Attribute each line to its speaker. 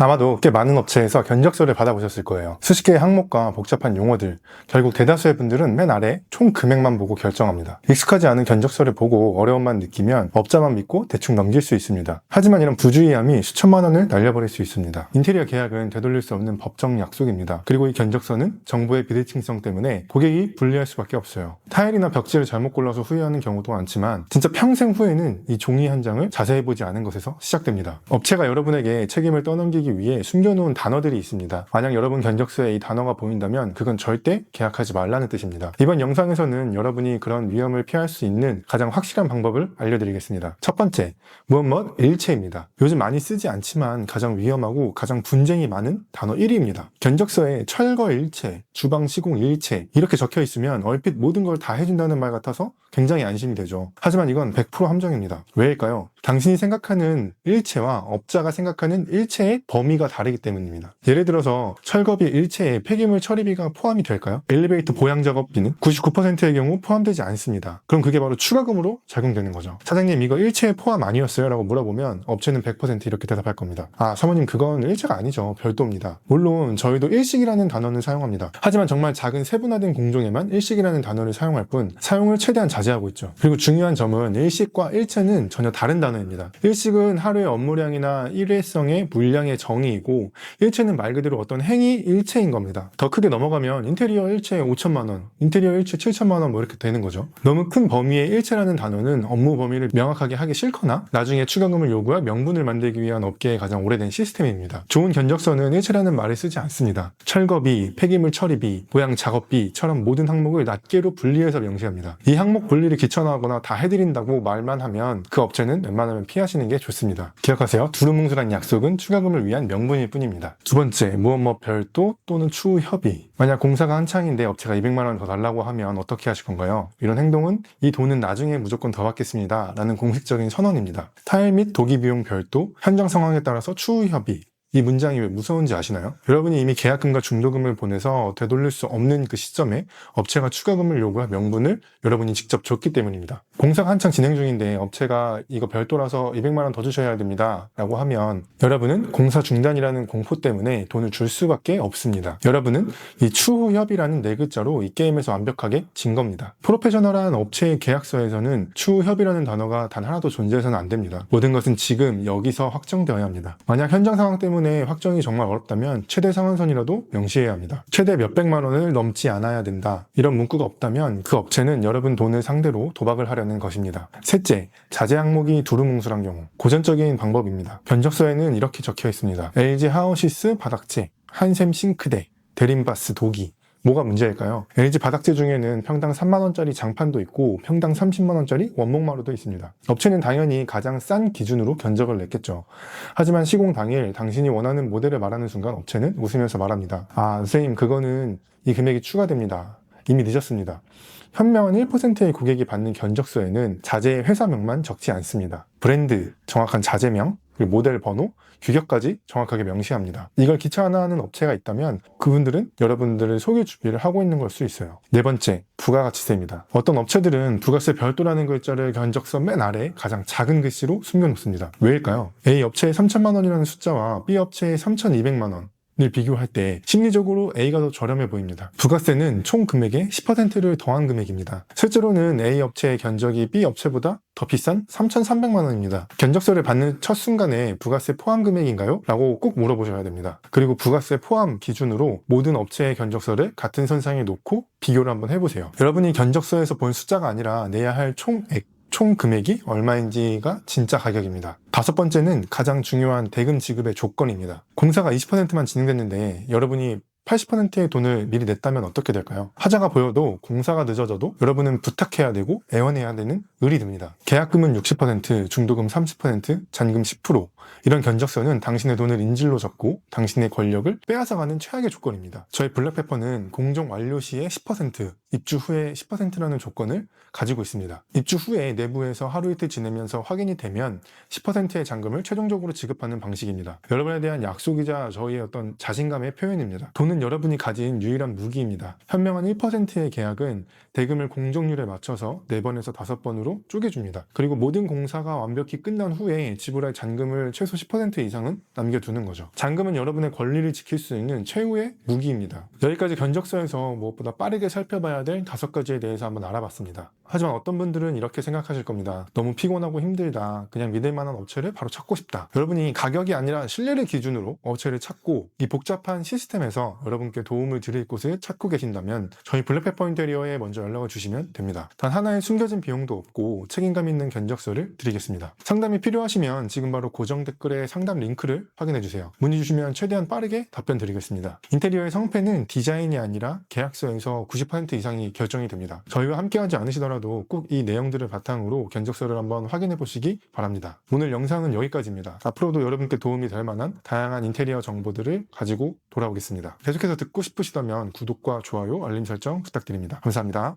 Speaker 1: 아마도 꽤 많은 업체에서 견적서를 받아보셨을 거예요. 수십 개의 항목과 복잡한 용어들, 결국 대다수의 분들은 맨 아래 총 금액만 보고 결정합니다. 익숙하지 않은 견적서를 보고 어려움만 느끼면 업자만 믿고 대충 넘길 수 있습니다. 하지만 이런 부주의함이 수천만 원을 날려버릴 수 있습니다. 인테리어 계약은 되돌릴 수 없는 법정 약속입니다. 그리고 이 견적서는 정보의 비대칭성 때문에 고객이 불리할 수밖에 없어요. 타일이나 벽지를 잘못 골라서 후회하는 경우도 많지만 진짜 평생 후회는 이 종이 한 장을 자세히 보지 않은 것에서 시작됩니다. 업체가 여러분에게 책임을 떠넘기기 위해 숨겨놓은 단어들이 있습니다. 만약 여러분 견적서에 이 단어가 보인다면 그건 절대 계약하지 말라는 뜻입니다. 이번 영상에서는 여러분이 그런 위험을 피할 수 있는 가장 확실한 방법을 알려드리겠습니다. 첫 번째, 무엇뭇 일체입니다. 요즘 많이 쓰지 않지만 가장 위험하고 가장 분쟁이 많은 단어 1위입니다. 견적서에 철거 일체, 주방 시공 일체 이렇게 적혀 있으면 얼핏 모든 걸 다 해준다는 말 같아서 굉장히 안심이 되죠. 하지만 이건 100% 함정입니다. 왜일까요? 당신이 생각하는 일체와 업자가 생각하는 일체의 범위가 다르기 때문입니다. 예를 들어서 철거비 일체에 폐기물 처리비가 포함이 될까요? 엘리베이터 보양 작업비는 99%의 경우 포함되지 않습니다. 그럼 그게 바로 추가금으로 적용되는 거죠. 사장님 이거 일체에 포함 아니었어요? 라고 물어보면 업체는 100% 이렇게 대답할 겁니다. 아 사모님 그건 일체가 아니죠. 별도입니다. 물론 저희도 일식이라는 단어는 사용합니다. 하지만 정말 작은 세분화된 공종에만 일식이라는 단어를 사용할 뿐 사용을 최대한 자제하고 있죠. 그리고 중요한 점은 일식과 일체는 전혀 다른 단어 입니다. 일식은 하루의 업무량이나 일회성의 물량의 정의이고 일체는 말 그대로 어떤 행위 일체인 겁니다. 더 크게 넘어가면 인테리어 일체 5천만 원, 인테리어 일체 7천만 원 뭐 이렇게 되는 거죠. 너무 큰 범위의 일체라는 단어는 업무 범위를 명확하게 하기 싫거나 나중에 추가금을 요구할 명분을 만들기 위한 업계의 가장 오래된 시스템입니다. 좋은 견적서는 일체라는 말을 쓰지 않습니다. 철거비, 폐기물 처리비, 보양 작업비처럼 모든 항목을 낱개로 분리해서 명시합니다. 이 항목 분리를 귀찮아하거나 다 해드린다고 말만 하면 그 업체는 웬만하면 피하시는 게 좋습니다. 기억하세요. 두루뭉술한 약속은 추가금을 위한 명분일 뿐입니다. 두 번째, 무엇 뭐 별도 또는 추후 협의. 만약 공사가 한창인데 업체가 200만 원 더 달라고 하면 어떻게 하실 건가요? 이런 행동은 이 돈은 나중에 무조건 더 받겠습니다. 라는 공식적인 선언입니다. 타일 및 도기 비용 별도, 현장 상황에 따라서 추후 협의, 이 문장이 왜 무서운지 아시나요? 여러분이 이미 계약금과 중도금을 보내서 되돌릴 수 없는 그 시점에 업체가 추가금을 요구할 명분을 여러분이 직접 줬기 때문입니다. 공사가 한창 진행 중인데 업체가 이거 별도라서 200만 원 더 주셔야 됩니다. 라고 하면 여러분은 공사 중단이라는 공포 때문에 돈을 줄 수밖에 없습니다. 여러분은 이 추후 협의라는 네 글자로 이 게임에서 완벽하게 진 겁니다. 프로페셔널한 업체의 계약서에서는 추후 협의라는 단어가 단 하나도 존재해서는 안 됩니다. 모든 것은 지금 여기서 확정되어야 합니다. 만약 현장 상황 때문에 때문에 확정이 정말 어렵다면 최대 상한선이라도 명시해야 합니다. 최대 몇백만 원을 넘지 않아야 된다. 이런 문구가 없다면 그 업체는 여러분 돈을 상대로 도박을 하려는 것입니다. 셋째, 자재 항목이 두루뭉술한 경우. 고전적인 방법입니다. 견적서에는 이렇게 적혀 있습니다. LG 하우시스 바닥재, 한샘 싱크대, 대림바스 도기, 뭐가 문제일까요? LG 바닥재 중에는 평당 3만원짜리 장판도 있고 평당 30만원짜리 원목마루도 있습니다. 업체는 당연히 가장 싼 기준으로 견적을 냈겠죠. 하지만 시공 당일 당신이 원하는 모델을 말하는 순간 업체는 웃으면서 말합니다. 아, 선생님, 그거는 이 금액이 추가됩니다. 이미 늦었습니다. 현명한 1%의 고객이 받는 견적서에는 자재의 회사명만 적지 않습니다. 브랜드, 정확한 자재명, 그리고 모델 번호, 규격까지 정확하게 명시합니다. 이걸 기차 하나 하는 업체가 있다면 그분들은 여러분들을 속일 준비를 하고 있는 걸 수 있어요. 네 번째, 부가가치세입니다. 어떤 업체들은 부가세 별도라는 글자를 견적서 맨 아래 가장 작은 글씨로 숨겨놓습니다. 왜일까요? A 업체의 3천만 원이라는 숫자와 B 업체의 3,200만 원, 을 비교할 때 심리적으로 A가 더 저렴해 보입니다. 부가세는 총 금액의 10%를 더한 금액입니다. 실제로는 A 업체의 견적이 B 업체보다 더 비싼 3,300만 원입니다. 견적서를 받는 첫 순간에 부가세 포함 금액인가요? 라고 꼭 물어보셔야 됩니다. 그리고 부가세 포함 기준으로 모든 업체의 견적서를 같은 선상에 놓고 비교를 한번 해보세요. 여러분이 견적서에서 본 숫자가 아니라 내야 할 총액 총 금액이 얼마인지가 진짜 가격입니다. 다섯 번째는 가장 중요한 대금 지급의 조건입니다. 공사가 20%만 진행됐는데 여러분이 80%의 돈을 미리 냈다면 어떻게 될까요? 하자가 보여도 공사가 늦어져도 여러분은 부탁해야 되고 애원해야 되는 을이 듭니다. 계약금은 60%, 중도금 30%, 잔금 10% 이런 견적서는 당신의 돈을 인질로 잡고 당신의 권력을 빼앗아가는 최악의 조건입니다. 저희 블랙페퍼는 공정 완료 시에 10%, 입주 후에 10%라는 조건을 가지고 있습니다. 입주 후에 내부에서 하루 이틀 지내면서 확인이 되면 10%의 잔금을 최종적으로 지급하는 방식입니다. 여러분에 대한 약속이자 저희의 어떤 자신감의 표현입니다. 돈은 여러분이 가진 유일한 무기입니다. 현명한 1%의 계약은 대금을 공정률에 맞춰서 4번에서 5번으로 쪼개줍니다. 그리고 모든 공사가 완벽히 끝난 후에 지불할 잔금을 최소 10% 이상은 남겨두는 거죠. 잔금은 여러분의 권리를 지킬 수 있는 최후의 무기입니다. 여기까지 견적서에서 무엇보다 빠르게 살펴봐야 될 다섯 가지에 대해서 한번 알아봤습니다. 하지만 어떤 분들은 이렇게 생각하실 겁니다. 너무 피곤하고 힘들다. 그냥 믿을 만한 업체를 바로 찾고 싶다. 여러분이 가격이 아니라 신뢰를 기준으로 업체를 찾고 이 복잡한 시스템에서 여러분께 도움을 드릴 곳을 찾고 계신다면 저희 블랙페퍼 인테리어에 먼저 연락을 주시면 됩니다. 단 하나의 숨겨진 비용도 없고 책임감 있는 견적서를 드리겠습니다. 상담이 필요하시면 지금 바로 고정 댓글에 상담 링크를 확인해 주세요. 문의 주시면 최대한 빠르게 답변 드리겠습니다. 인테리어의 성패는 디자인이 아니라 계약서에서 90% 이상이 결정이 됩니다. 저희와 함께하지 않으시더라도 꼭 이 내용들을 바탕으로 견적서를 한번 확인해 보시기 바랍니다. 오늘 영상은 여기까지입니다. 앞으로도 여러분께 도움이 될 만한 다양한 인테리어 정보들을 가지고 돌아오겠습니다. 계속해서 듣고 싶으시다면 구독과 좋아요, 알림 설정 부탁드립니다. 감사합니다.